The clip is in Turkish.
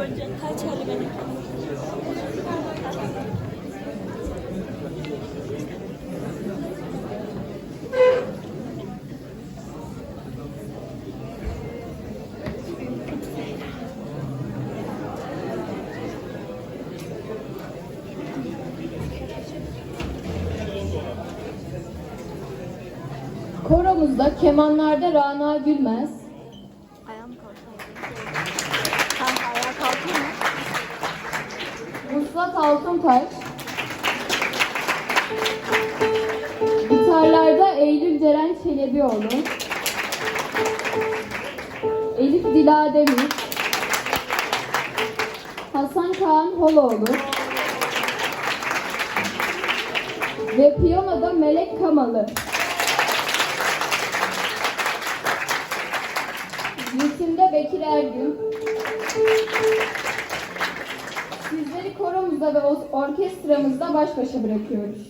boyunca kaç hali benim? Koromuzda kemanlarda Rana Gülmez, Vuslat Altuntaş, gitarlarda Eylül Ceren Çelebioğlu, Elif Dila Demir, Hasan Kaan Holoğlu ve piyanoda Melek Kamalı. Ritimde Bekir Ergün. Koromuzda ve or- orkestramızda baş başa bırakıyoruz.